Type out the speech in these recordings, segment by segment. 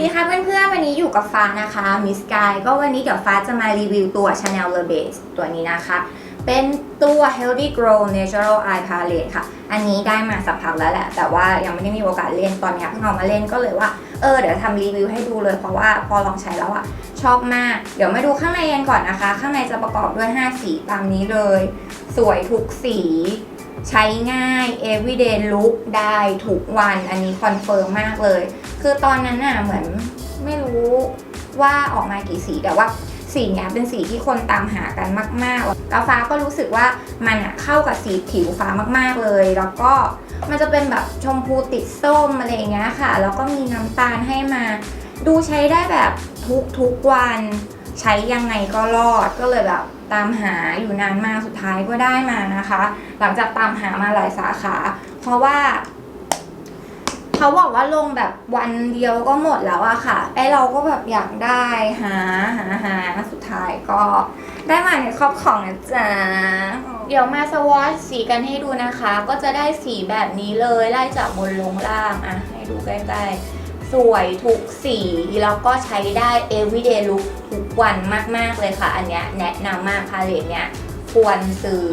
ดีค่ะเพื่อนๆ วันนี้อยู่กับฟ้านะคะมิสกายก็วันนี้เดี๋ยวฟ้าจะมารีวิวตัว Chanel Le Base ตัวนี้นะคะ เป็นตัว Healthy Glow Natural Eye Palette ค่ะ อันนี้ได้มาสักพักแล้วแหละ แต่ว่ายังไม่ได้มีโอกาสเล่นตอนนี้เพิ่งเอามาเล่นก็เลยว่า เออเดี๋ยวทำรีวิวให้ดูเลยเพราะว่าพอลองใช้แล้วอะชอบมาก เดี๋ยวมาดูข้างในกันก่อนนะคะ ข้างในจะประกอบด้วย 5 สีตามนี้เลย สวยทุกสีใช้ง่าย everyday look ได้ทุกวัน อันนี้คอนเฟิร์มมากเลย คือตอนนั้นน่ะเหมือนไม่รู้ว่าออกมากี่สีแต่ว่าสีเนี้ยเป็นสีที่คนตามหากันมากๆแล้วฟ้าก็รู้สึกว่ามันอะเข้ากับสีผิวฟ้ามากๆเลย แล้วก็มันจะเป็นแบบชมพูติดส้มอะไรอย่างเงี้ยค่ะ แล้วก็มีน้ำตาลให้มา ดูใช้ได้แบบทุกทุกวัน ใช้ยังไงก็รอด ก็เลยแบบตามหาอยู่นานมากสุดท้ายก็ได้มานะคะ หลังจากตามหามาหลายสาขา เพราะว่า เขาบอกว่าลงแบบวันเดียวก็หมดแล้วอะค่ะ ไอเราก็แบบอยากได้หาหาหาสุดท้ายก็ได้มาในครอบของนะจ๊ะ เดี๋ยวมาสวอชสีกันให้ดูนะคะ ก็จะได้สีแบบนี้เลยไล่จากบนลงล่างอะให้ดูใกล้ๆ สวยทุกสี แล้วก็ใช้ได้ everyday look ทุกวันมากๆเลยค่ะ อันเนี้ยแนะนำมากพาเลตเนี้ยควรซื้อ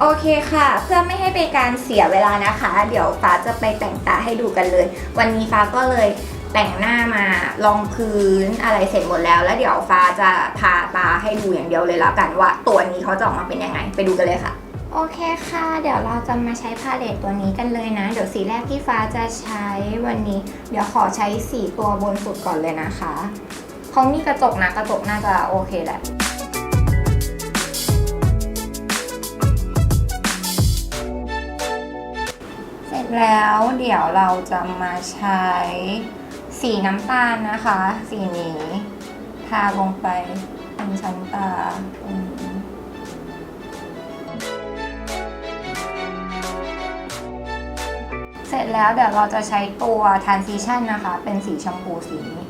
โอเคค่ะ เพื่อไม่ให้เป็นการเสียเวลานะคะ เดี๋ยวฟ้าจะไปแต่งตาให้ดูกันเลย วันนี้ฟ้าก็เลยแต่งหน้ามารองพื้นอะไรเสร็จหมดแล้ว แล้วเดี๋ยวฟ้าจะทาตาให้ดูอย่างเดียวเลยแล้วกันว่าตัวนี้เขาจะออกมาเป็นยังไง ไปดูกันเลยค่ะ โอเคค่ะ เดี๋ยวเราจะมาใช้พาเลตตัวนี้กันเลยนะ เดี๋ยวสีแรกที่ฟ้าจะใช้วันนี้ เดี๋ยวขอใช้สีตัวบนสุดก่อนเลยนะคะเขามีกระจกนะกระจกน่าจะโอเคแหละ แล้วเดี๋ยวเราจะมาใช้สีน้ำตาลนะคะ สีนี้ทาลงไปบนชั้นตาเสร็จแล้วเดี๋ยวเราจะใช้ตัว transition นะคะ เป็นสีชมพูสีนี้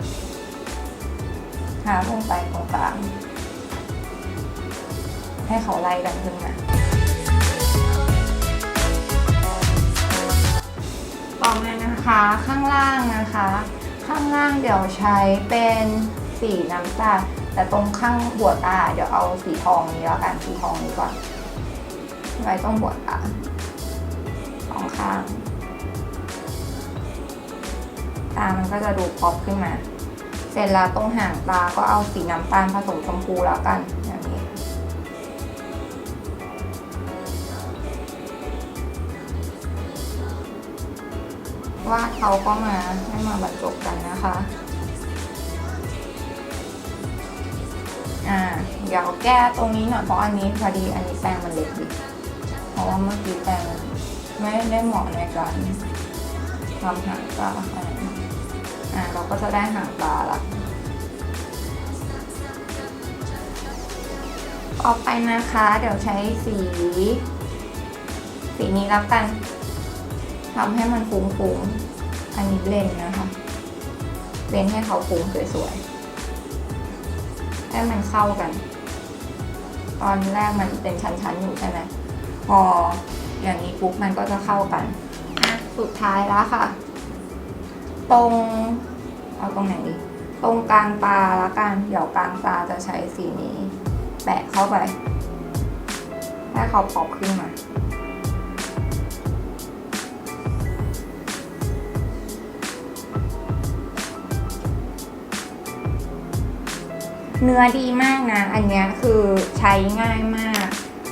ทาลงไปตรงกลางให้เขาไล่กันขึ้นมา อมานะคะ ข้างล่างนะคะ ข้างล่างเดี๋ยวใช้เป็นสีน้ำตาลแต่ตรงข้างหัวตาเดี๋ยวเอาสีทองนี้แล้วกันสีทองนี้ก่อนไว้ตรงหัวตาสองข้างตามันก็จะดูป๊อปขึ้นมา เสร็จแล้วตรงหางตาก็เอาสีน้ำตาลผสมชมพูแล้วกัน อย่างนี้ว่าเขาก็มาให้มาบรรจบกันนะคะ อ่า เดี๋ยวแก้ตรงนี้หน่อยเพราะอันนี้พอดีอันนี้แป้งมันเล็กดิเพราะว่าเมื่อกี้แป้งไม่ได้เหมาะในการทำหางตาอ่าเราก็จะได้หางตาละต่อไปนะคะ เดี๋ยวใช้สี สีนี้แล้วกัน ทำให้มันฟุ้งๆ อันนี้เบลนนะคะ เบลนให้เขาฟุ้งสวยๆ ให้มันเข้ากัน ตอนแรกมันเป็นชั้นๆ อยู่ใช่ไหมพออย่างนี้ปุ๊บมันก็จะเข้ากันอะสุดท้ายแล้วค่ะ ตรง เอาตรงไหนดี ตรงกลางตาละกัน เดี๋ยวกลางตาจะใช้สีนี้ แปะเข้าไป ให้เขาพอบขึ้นมา เนื้อดีมากนะ อันนี้คือใช้ง่ายมาก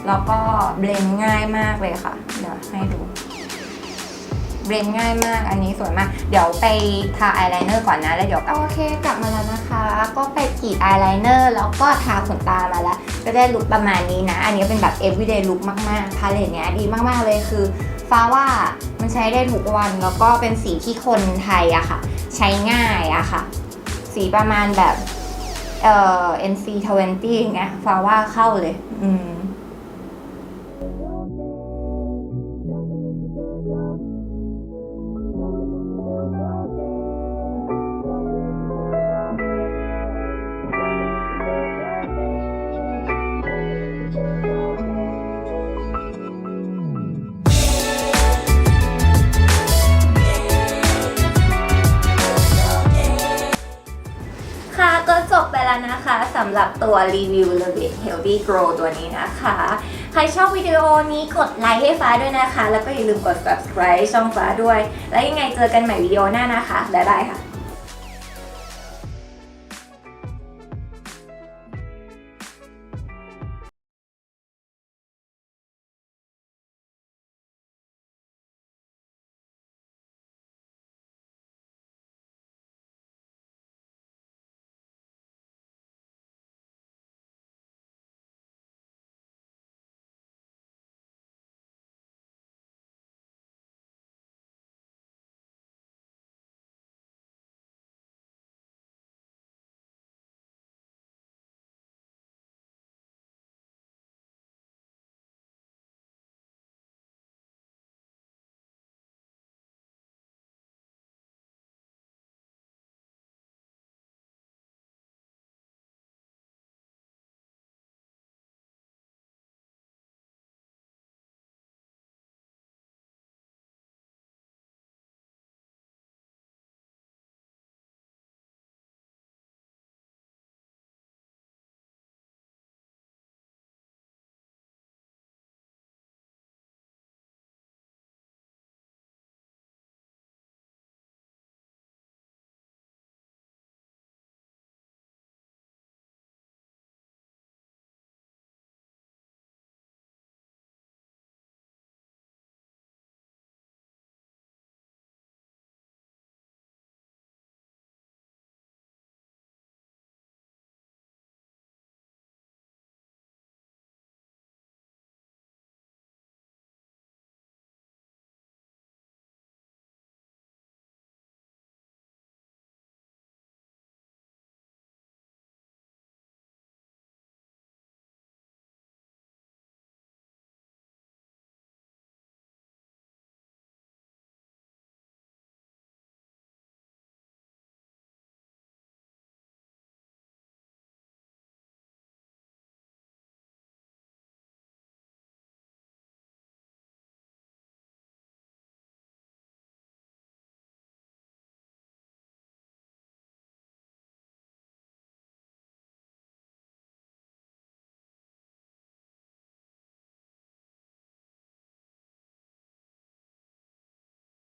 แล้วก็เบลนด์ง่ายมากเลยค่ะ เดี๋ยวให้ดู เบลนด์ง่ายมาก อันนี้สวยมาก เดี๋ยวไปทาอายไลเนอร์ก่อนนะ แล้วเดี๋ยวกลับโอเค กลับมาแล้วนะคะ ก็ไปกรีดอายไลเนอร์แล้วก็ทาขนตามาแล้ว ก็ได้ลุคประมาณนี้นะ อันนี้เป็นแบบ everyday look มากๆพาเลตเนี้ยดีมากๆเลยคือฟ้าว่ามันใช้ได้ทุกวันแล้วก็เป็นสีที่คนไทยอะค่ะ ใช้ง่ายอะค่ะ สีประมาณแบบ เอ่อ NC20 อย่างเงี้ยฟ้าว่าเข้าเลย อืม แล้วนะคะสำหรับตัวรีวิว l e v i t Healthy Grow ตัวนี้นะคะ ใครชอบวิดีโอนี้กดไลค์ให้ฟ้าด้วยนะคะ แล้วก็อย่าลืมกด subscribe ช่องฟ้าด้วย แล้วยังไงเจอกันใหม่วิดีโอหน้านะคะ บ๊ายบายค่ะ